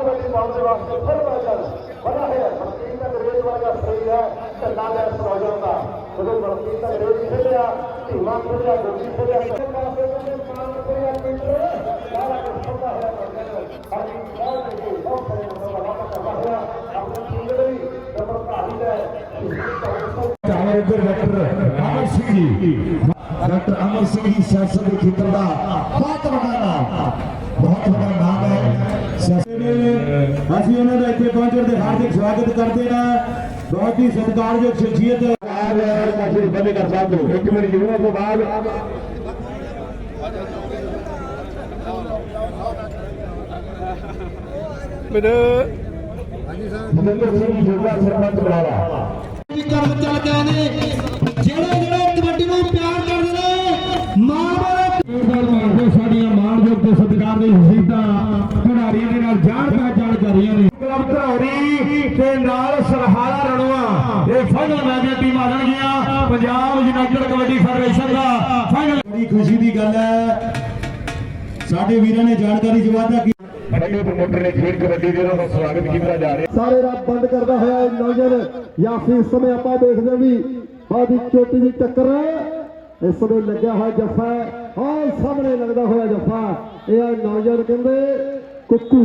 ਵਿੱਚ ਪਾਉਣ ਦੇ ਵਾਸਤੇ ਫਿਰ ਮੈਦਾਨ ਬੜਾ ਹੈ ਮਲਕੀਤ ਦਾ ਰੇਡ ਵਰਗਾ ਸਹੀ ਹੈ ਢੱਲਾ ਦਾ ਸਲੋਜਨ ਦਾ ਜਦੋਂ ਮਲਕੀਤ ਦਾ ਰੇਡ ਖੇਡਿਆ ਧੀਮਾ ਖੇਡਿਆ ਗੁੱਡੀ ਖੇਡਿਆ ਕਿਸੇ ਪਾਸੇ ਕਿਸੇ ਪਾਣ ਕੋਈ ਸਾਰਾ ਕੁਝ ਹੁੰਦਾ ਹੋਇਆ ਸਾਡੀ ਬਹੁਤ ਦੇ ਬਹੁਤ ਸਾਰੇ ਲੋਕਾਂ ਕਰਦਾ ਹੋਇਆ ਆਪਣੇ ਟੀਮ ਦੇ ਲਈ ਨੰਬਰ ਭਾਰੀ ਹੈ ਚਾਹੇ ਇੱਧਰ ਡਾਕਟਰ ਅਮਰ ਸਿੰਘ ਜੀ। ਡਾਕਟਰ ਅਮਰ ਸਿੰਘ ਜੀ ਸਿਆਸਤ ਦੇ ਖੇਤਰ ਦਾ ਬਹੁਤ ਵੱਡਾ ਨਾਮ, ਬਹੁਤ ਵੱਡਾ ਅਸੀਂ ਉਹਨਾਂ ਦਾ ਇੱਥੇ ਪਹੁੰਚਣ ਦੇ ਹਾਰਦਿਕ ਸਵਾਗਤ ਕਰਦੇ ਹਾਂ। ਬਹੁਤ ਹੀ ਸਤਿਕਾਰਯੋਗ ਸ਼ਖਸੀਅਤ। ਕਾਸ਼ੀ ਬੰਦੇ ਕਰ ਸਾਹਿਬ ਤੋਂ ਇੱਕ ਮਿੰਟ ਜੁੜਨ ਤੋਂ ਬਾਅਦ ਮਨਿੰਦਰ ਸਿੰਘ ਜੋਗਾ ਸਰਪੰਚ ਬਲਾਵਾ ਕਰਮ ਚੱਲ ਕੇ ਆਏ ਨੇ ਜਿਹੜੇ ਜਿਹੜੇ ਕਬੱਡੀ ਨੂੰ ਪਿਆਰ ਕਰਦੇ ਨੇ ਮਾਂ ਬਾਪ ਜੋਰਦਾਰ ਮਾਰਦੇ ਸਾਡੀਆਂ ਮਾਣਯੋਗ ਤੇ ਸਤਿਕਾਰ ਦੀ ਹਸੀਤਾਂ ਖਿਡਾਰੀਆਂ ਦੇ ਨਾਲ ਜਾਣ ਪਹਿਚਾਣ ਕਰ ਰਹੀਆਂ ਨੇ ਕਲੱਬ ਧਰੌੜੀ ਤੇ ਨਾਲ ਸਰਹਾਰਾ ਰਣਵਾ ਇਹ ਫਾਈਨਲ ਮੈਚ ਟੀਮਾਂ ਜਾਣਗੀਆਂ। ਪੰਜਾਬ ਯੂਨਾਈਟਿਡ ਕਬੱਡੀ ਫੈਡਰੇਸ਼ਨ ਦਾ ਫਾਈਨਲ ਬੜੀ ਖੁਸ਼ੀ ਦੀ ਗੱਲ ਹੈ। ਸਾਡੇ ਵੀਰਾਂ ਨੇ ਜਾਣਕਾਰੀ ਵਾਧਾ ਕੀਤਾ ਵੱਡੇ ਪ੍ਰਮੋਟਰ ਨੇ ਖੇਡ ਕਬੱਡੀ ਦੇ ਦਾ ਸਵਾਗਤ ਕੀਤਾ ਜਾ ਰਿਹਾ। ਸਾਰੇ ਰਾਤ ਬੰਦ ਕਰਦਾ ਹੋਇਆ ਇਹ ਨੌਜਵਾਨ ਯਾਸੀ ਇਸ ਸਮੇਂ ਆਪਾਂ ਦੇਖਦੇ ਹਾਂ ਵੀ ਹੀ ਚੋਟੀ ਦੀ ਟੱਕਰ ਹੈ ਇਸ ਸਮੇਂ ਲੱਗਿਆ ਹੋਇਆ ਜੱਫਾ ਹਾਂ। ਸਾਹਮਣੇ ਲੱਗਦਾ ਹੋਇਆ ਜੱਫਾ। ਇਹ ਆ ਨੌਜਵਾਨ ਕਹਿੰਦੇ ਕੁੱਕੂ।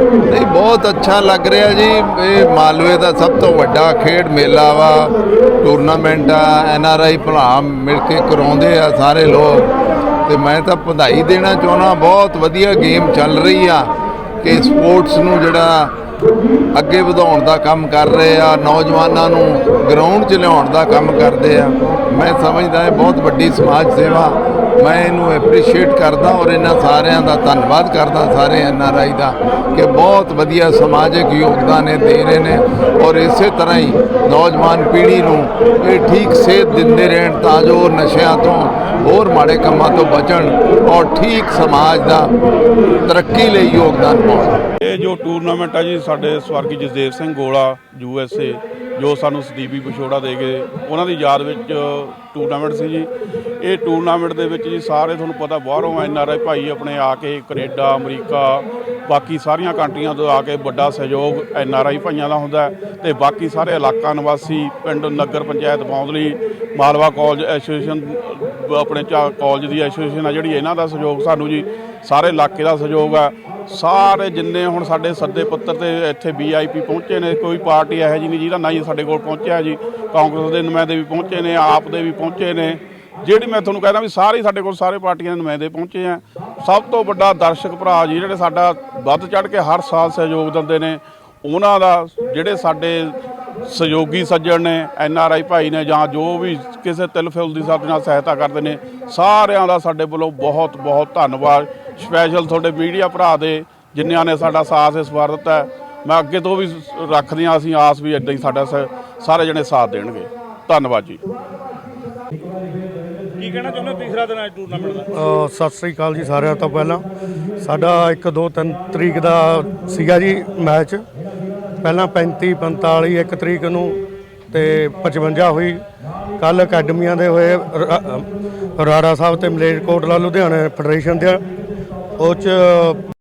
ਨਹੀਂ, ਬਹੁਤ ਅੱਛਾ ਲੱਗ ਰਿਹਾ ਜੀ। ਇਹ ਮਾਲਵੇ ਦਾ ਸਭ ਤੋਂ ਵੱਡਾ ਖੇਡ ਮੇਲਾ ਵਾ। ਟੂਰਨਾਮੈਂਟ ਆ ਐਨ ਆਰ ਆਈ ਭਲਾ ਮਿਲ ਕੇ ਕਰਾਉਂਦੇ ਆ ਸਾਰੇ ਲੋਕ। ਤੇ ਮੈਂ ਤਾਂ ਵਧਾਈ ਦੇਣਾ ਚਾਹੁੰਦਾ, ਬਹੁਤ ਵਧੀਆ ਗੇਮ ਚੱਲ ਰਹੀ ਆ ਕਿ ਸਪੋਰਟਸ ਨੂੰ ਜਿਹੜਾ ਅੱਗੇ ਵਧਾਉਣ ਦਾ ਕੰਮ ਕਰ ਰਹੇ ਆ, ਨੌਜਵਾਨਾਂ ਨੂੰ ਗਰਾਊਂਡ 'ਚ ਲਿਆਉਣ ਦਾ ਕੰਮ ਕਰਦੇ ਆ। ਮੈਂ ਸਮਝਦਾ ਇਹ ਬਹੁਤ ਵੱਡੀ ਸਮਾਜ ਸੇਵਾ ਮੈਂ ਇਹਨੂੰ ਐਪਰੀਸ਼ੀਏਟ ਕਰਦਾ ਔਰ ਇਹਨਾਂ ਸਾਰਿਆਂ ਦਾ ਧੰਨਵਾਦ ਕਰਦਾ, ਸਾਰੇ ਐਨ ਆਰ ਆਈ ਦਾ, ਕਿ ਬਹੁਤ ਵਧੀਆ ਸਮਾਜਿਕ ਯੋਗਦਾਨ ਇਹ ਦੇ ਰਹੇ ਨੇ ਔਰ ਇਸੇ ਤਰ੍ਹਾਂ ਹੀ ਨੌਜਵਾਨ ਪੀੜ੍ਹੀ ਨੂੰ ਇਹ ਠੀਕ ਸੇਧ ਦਿੰਦੇ ਰਹਿਣ ਤਾਂ ਜੋ ਨਸ਼ਿਆਂ ਤੋਂ ਹੋਰ ਮਾੜੇ ਕੰਮਾਂ ਤੋਂ ਬਚਣ ਔਰ ਠੀਕ ਸਮਾਜ ਦਾ ਤਰੱਕੀ ਲਈ ਯੋਗਦਾਨ ਪਾਉਣ। ਇਹ ਜੋ ਟੂਰਨਾਮੈਂਟ ਆ ਜੀ, ਸਾਡੇ ਸਵਰਗੀ ਜਸਦੇਵ ਸਿੰਘ ਗੋਲਾ, ਯੂ ਐਸ ਏ ਜੋ ਸਾਨੂੰ ਸਦੀਪੀ ਵਿਛੋੜਾ ਦੇ ਗਏ ਉਹਨਾਂ ਦੀ ਯਾਦ ਵਿੱਚ ਟੂਰਨਾਮੈਂਟ ਸੀ ਜੀ। ਇਹ ਟੂਰਨਾਮੈਂਟ ਦੇ ਵਿੱਚ ਜੀ ਸਾਰੇ ਤੁਹਾਨੂੰ ਪਤਾ ਬਾਹਰੋਂ ਐਨ ਆਰ ਆਈ ਭਾਈ ਆਪਣੇ ਆ ਕੇ ਕੈਨੇਡਾ, ਅਮਰੀਕਾ, ਬਾਕੀ ਸਾਰੀਆਂ ਕੰਟਰੀਆਂ ਤੋਂ ਆ ਕੇ ਵੱਡਾ ਸਹਿਯੋਗ ਐਨ ਆਰ ਆਈ ਭਾਈਆਂ ਦਾ ਹੁੰਦਾ ਹੈ ਤੇ ਬਾਕੀ ਸਾਰੇ ਇਲਾਕਾ ਨਿਵਾਸੀ ਪਿੰਡ, ਨਗਰ, ਪੰਚਾਇਤ ਬੌਂਦਲੀ ਮਾਲਵਾ ਕਾਲਜ ਐਸੋਸੀਏਸ਼ਨ ਆਪਣੇ ਚਾ, ਕਾਲਜ ਦੀ ਐਸੋਸੀਏਸ਼ਨ ਆ ਜਿਹੜੀ ਇਹਨਾਂ ਦਾ ਸਹਿਯੋਗ ਸਾਨੂੰ ਜੀ, ਸਾਰੇ ਇਲਾਕੇ ਦਾ ਸਹਿਯੋਗ ਆ। ਸਾਰੇ ਜਿੰਨੇ ਹੁਣ ਸਾਡੇ ਸੱਦੇ ਪੱਤਰ ਤੇ ਇੱਥੇ ਵੀਆਈਪੀ ਪਹੁੰਚੇ ਨੇ, ਕੋਈ ਪਾਰਟੀ ਇਹੋ ਜਿਹੀ ਨਹੀਂ ਜਿਹਦਾ ਨਾ ਹੀ ਸਾਡੇ ਕੋਲ ਪਹੁੰਚਿਆ ਜੀ। ਕਾਂਗਰਸ ਦੇ ਨੁਮਾਇੰਦੇ ਵੀ ਪਹੁੰਚੇ ਨੇ, ਆਪ ਦੇ ਵੀ ਪਹੁੰਚੇ ਨੇ। ਜਿਹੜੀ ਮੈਂ ਤੁਹਾਨੂੰ ਕਹਿੰਦਾ ਵੀ ਸਾਰੇ ਸਾਡੇ ਕੋਲ ਸਾਰੇ ਪਾਰਟੀਆਂ ਦੇ ਨੁਮਾਇੰਦੇ ਪਹੁੰਚੇ ਆ। ਸਭ ਤੋਂ ਵੱਡਾ ਦਰਸ਼ਕ ਭਰਾ ਜੀ ਜਿਹੜੇ ਸਾਡਾ ਵੱਧ ਚੜ ਕੇ ਹਰ ਸਾਲ ਸਹਿਯੋਗ ਦਿੰਦੇ ਨੇ, ਉਹਨਾਂ ਦਾ ਜਿਹੜੇ ਸਾਡੇ ਸਹਿਯੋਗੀ ਸੱਜਣ ਨੇ, ਐਨ ਆਰ ਆਈ ਭਾਈ ਨੇ ਜਾਂ ਜੋ ਵੀ ਕਿਸੇ ਤਿਲ ਫਿਲ ਦੀ ਸਾਡੇ ਨਾਲ ਸਹਾਇਤਾ ਕਰਦੇ ਨੇ, ਸਾਰਿਆਂ ਦਾ ਸਾਡੇ ਵੱਲੋਂ ਬਹੁਤ ਬਹੁਤ ਧੰਨਵਾਦ। ਸਪੈਸ਼ਲ ਤੁਹਾਡੇ ਮੀਡੀਆ ਭਰਾ ਦੇ ਜਿਨ੍ਹਾਂ ਨੇ ਸਾਡਾ ਸਾਥ ਇਸ ਵਾਰ ਦਿੱਤਾ। ਮੈਂ ਅੱਗੇ ਤੋਂ ਵੀ ਰੱਖਦੇ ਹਾਂ ਅਸੀਂ ਆਸ ਵੀ ਇਦਾਂ ਹੀ ਸਾਡਾ ਸ- ਸਾਰੇ ਜਣੇ ਸਾਥ ਦੇਣਗੇ। ਧੰਨਵਾਦ ਜੀ। ਕੀ ਕਹਿਣਾ ਚਾਹੁੰਦੇ ਹੋ ਤੀਸਰਾ ਦਿਨ ਅੱਜ ਟੂਰਨਾਮੈਂਟ ਦਾ? ਸਤਿ ਸ੍ਰੀ ਅਕਾਲ ਜੀ ਸਾਰਿਆਂ ਤੋਂ ਪਹਿਲਾਂ। ਸਾਡਾ 1 2 3 ਤਰੀਕ ਦਾ ਸੀਗਾ ਜੀ ਮੈਚ ਪਹਿਲਾਂ 35 45 1 ਤਰੀਕ ਨੂੰ ਤੇ 55 ਹੋਈ। ਕੱਲ ਅਕੈਡਮੀਆਂ ਦੇ ਹੋਏ ਰਾੜਾ ਸਾਹਿਬ ਤੇ ਮਲੇਰਕੋਟਲਾ ਲੁਧਿਆਣਾ ਫੈਡਰੇਸ਼ਨ ਦੇ। ਉਹ ਚ